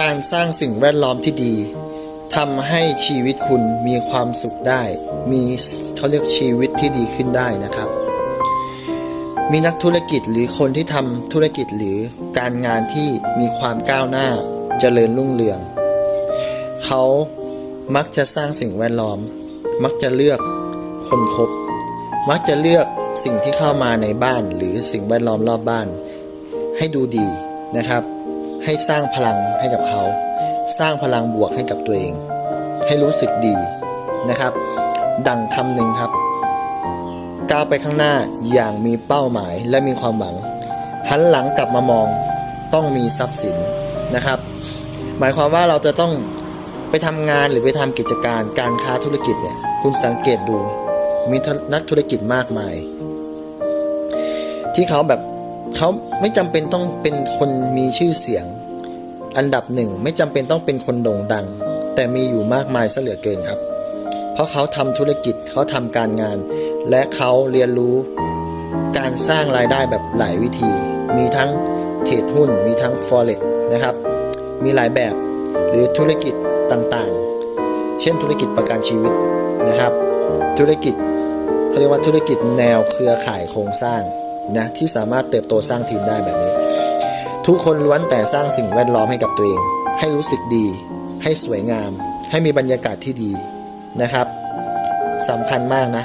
การสร้างสิ่งแวดล้อมที่ดีทำให้ชีวิตคุณมีความสุขได้ มีเขาเรียกชีวิตที่ดีขึ้นได้นะครับ มีนักธุรกิจหรือคนที่ทำธุรกิจหรือการงานที่มีความก้าวหน้าเจริญรุ่งเรือง เขามักจะสร้างสิ่งแวดล้อม มักจะเลือกคนคบ มักจะเลือกสิ่งที่เข้ามาในบ้านหรือสิ่งแวดล้อมรอบบ้าน ให้ดูดีนะครับ ให้สร้างพลังให้กับเขา สร้างพลังบวกให้กับตัวเอง ให้รู้สึกดีนะครับ ดังคำหนึ่งครับ ก้าวไปข้างหน้าอย่างมีเป้าหมายและมีความหวัง หันหลังกลับมามองต้องมีทรัพย์สินนะครับ หมายความว่าเราจะต้องไปทำงานหรือไปทำกิจการการค้าธุรกิจเนี่ยคุณสังเกตดูมีนักธุรกิจมากมาย ที่เขาแบบ เขาไม่จำเป็นต้องเป็นคนมีชื่อเสียง อันดับหนึ่งไม่จำเป็นต้องเป็นคนโด่งดัง แต่มีอยู่มากมายซะเหลือเกินครับ เพราะเขาทำธุรกิจเขาทำการงาน และเขาเรียนรู้การสร้างรายได้แบบหลายวิธี มีทั้งเทรดหุ้น มีทั้ง forex นะครับ มีหลายแบบหรือธุรกิจต่างๆ เช่นธุรกิจประกันชีวิตนะครับ ธุรกิจเขาเรียกว่าธุรกิจแนวเครือข่ายโครงสร้าง นะที่สามารถเติบโตสร้างทีมได้แบบนี้ ทุกคนล้วนแต่สร้างสิ่งแวดล้อมให้กับตัวเอง ให้รู้สึกดี ให้สวยงาม ให้มีบรรยากาศที่ดีนะครับสำคัญมากนะ